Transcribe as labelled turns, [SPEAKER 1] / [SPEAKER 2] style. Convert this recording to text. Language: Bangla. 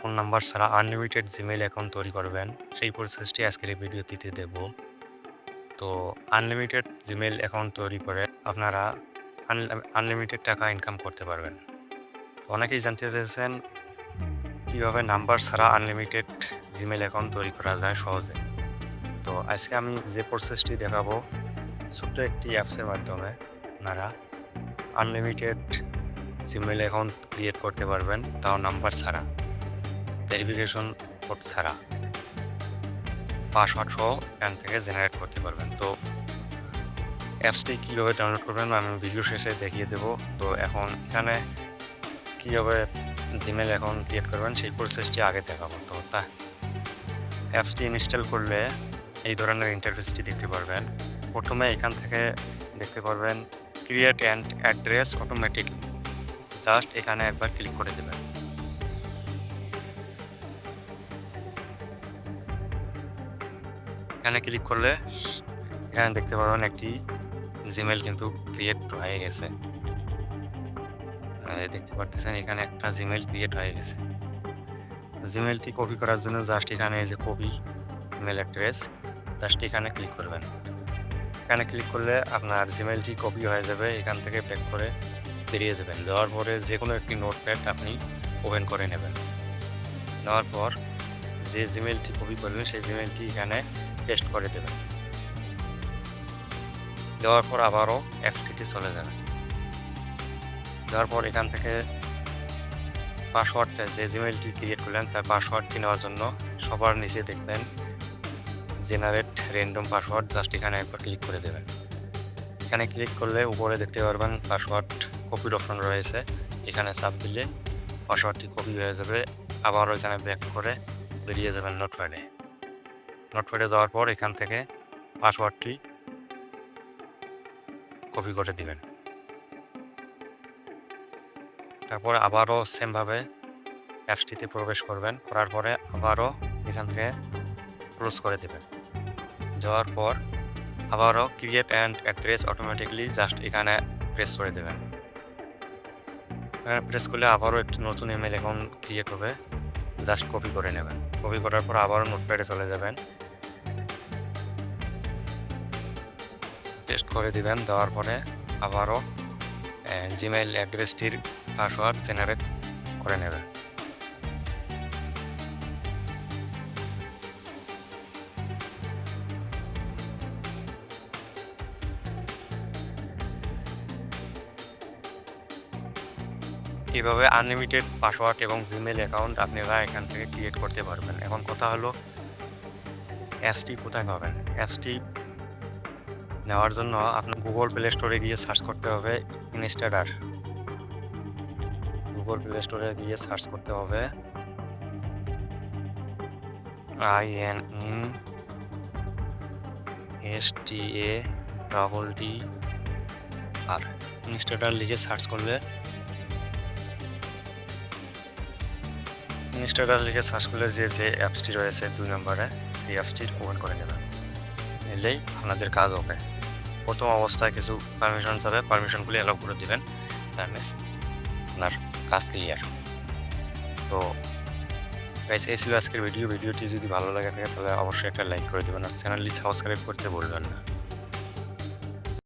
[SPEAKER 1] ফোন নাম্বার ছাড়া আনলিমিটেড জিমেইল অ্যাকাউন্ট তৈরি করবেন। সেই প্রসেসটি আজকের এই ভিডিওটিতে দেব। তো আনলিমিটেড জিমেইল অ্যাকাউন্ট তৈরি করে আপনারা আনলিমিটেড টাকা ইনকাম করতে পারবেন। তো অনেকেই জানতে চেয়েছেন, কীভাবে নাম্বার ছাড়া আনলিমিটেড জিমেইল অ্যাকাউন্ট তৈরি করা যায় সহজে? তো আজকে আমি যে প্রসেসটি দেখাবো, ছোট্ট একটি অ্যাপসের মাধ্যমে আপনারা আনলিমিটেড জিমেইল অ্যাকাউন্ট ক্রিয়েট করতে পারবেন, তাও নাম্বার ছাড়া। ভেরিফিকেশন কোড ছাড়া। পাসওয়ার্ড সহ এখান থেকে জেনারেট করতে পারবেন। তো অ্যাপসটি কীভাবে ডাউনলোড করবেন আমি ভিডিও শেষে দেখিয়ে দেব। তো এখন এখানে কীভাবে জিমেল অ্যাকাউন্ট ক্রিয়েট করবেন সেই প্রসেসটি আগে দেখাবো। তো তা অ্যাপসটি ইনস্টল করলে এই ধরনের ইন্টারফেসটি দেখতে পারবেন। প্রথমে এখান থেকে দেখতে পারবেন create and address automatic just এখানে একবার ক্লিক করে দেবেন। এখানে ক্লিক করলে, এখানে দেখতে পারবেন একটি জিমেল কিন্তু ক্রিয়েট হয়ে গেছে। দেখতে পারতেছেন, এখানে একটা জিমেল ক্রিয়েট হয়ে গেছে। জিমেলটি কপি করার জন্য জাস্ট এখানে যে কপি ইমেল অ্যাড্রেস জাস্ট এখানে ক্লিক করবেন। এখানে ক্লিক করলে আপনার জিমেলটি কপি হয়ে যাবে, এখান থেকে ব্যাক করে বেরিয়ে যাবেন। দেওয়ার পরে যে কোনো একটি নোটপ্যাড আপনি ওপেন করে নেবেন। নেওয়ার পর যে জিমেলটি কপি করবেন, সেই জিমেলটি এখানে পেস্ট করে দেবেন। দেওয়ার পর আবারও অ্যাপসটিতে চলে যাবেন দেওয়ার পর এখান থেকে পাসওয়ার্ডটা যে জিমেলটি ক্রিয়েট করলেন, তার পাসওয়ার্ডটি নেওয়ার জন্য সবার নিচে দেখবেন জেনারেট র্যান্ডম পাসওয়ার্ড জাস্ট এখানে একবার ক্লিক করে দেবেন। এখানে ক্লিক করলে উপরে দেখতে পারবেন পাসওয়ার্ড কপির অপশন রয়েছে। এখানে চাপ দিলে পাসওয়ার্ডটি কপি হয়ে যাবে। আবারও এখানে ব্যাক করে বেরিয়ে যাবেন নোটপ্যাডে নোটপ্যাডে যাওয়ার পর এখান থেকে পাসওয়ার্ডটি কপি করে দিবেন। তারপরে আবারও সেমভাবে অ্যাপসটিতে প্রবেশ করবেন, করার পরে আবারও এখান থেকে ক্লোজ করে দেবেন। যাওয়ার পর আবারও create and address automatically just এখানে প্রেস করে দেবেন। প্রেস করলে আবারও একটি নতুন ইমেল অ্যাকাউন্ট ক্রিয়েট হবে জাস্ট কপি করে নেবেন। কপি করার পর আবারও নোটপ্যাডে চলে যাবেন। পেস্ট করে দিবেন, দেওয়ার পরে আবারও জিমেইল অ্যাড্রেসটির পাসওয়ার্ড জেনারেট করে নেবেন। এভাবে আনলিমিটেড পাসওয়ার্ড এবং জিমেল অ্যাকাউন্ট আপনারা এখান থেকে ক্রিয়েট করতে পারবেন। এখন কথা হলো অ্যাপসটি কোথায় পাবেন? অ্যাপসটি নেওয়ার জন্য আপনার গুগল প্লে স্টোরে গিয়ে সার্চ করতে হবে ইনস্টাডার গুগল প্লে স্টোরে গিয়ে সার্চ করতে হবে I N in S T A double D R ইনস্টাডার লিখে সার্চ করলে ইনস্টাগ্রাম লিখে সার্চ করলে যে যে অ্যাপসটি রয়েছে দুই নম্বরে, এই অ্যাপসটি ওপেন করে নেবেন। নিলেই আপনাদের কাজ হবে। প্রথম অবস্থায় কিছু পারমিশন চাবে পারমিশনগুলি অ্যালাউ করে দেবেন তার আপনার কাজ ক্লিয়ার তো গাইস এই ছিল আজকের ভিডিও ভিডিওটি যদি ভালো লাগে থাকে, তাহলে অবশ্যই একটা লাইক করে দেবেন। আর চ্যানেলটি সাবস্ক্রাইব করতে ভুলবেন না।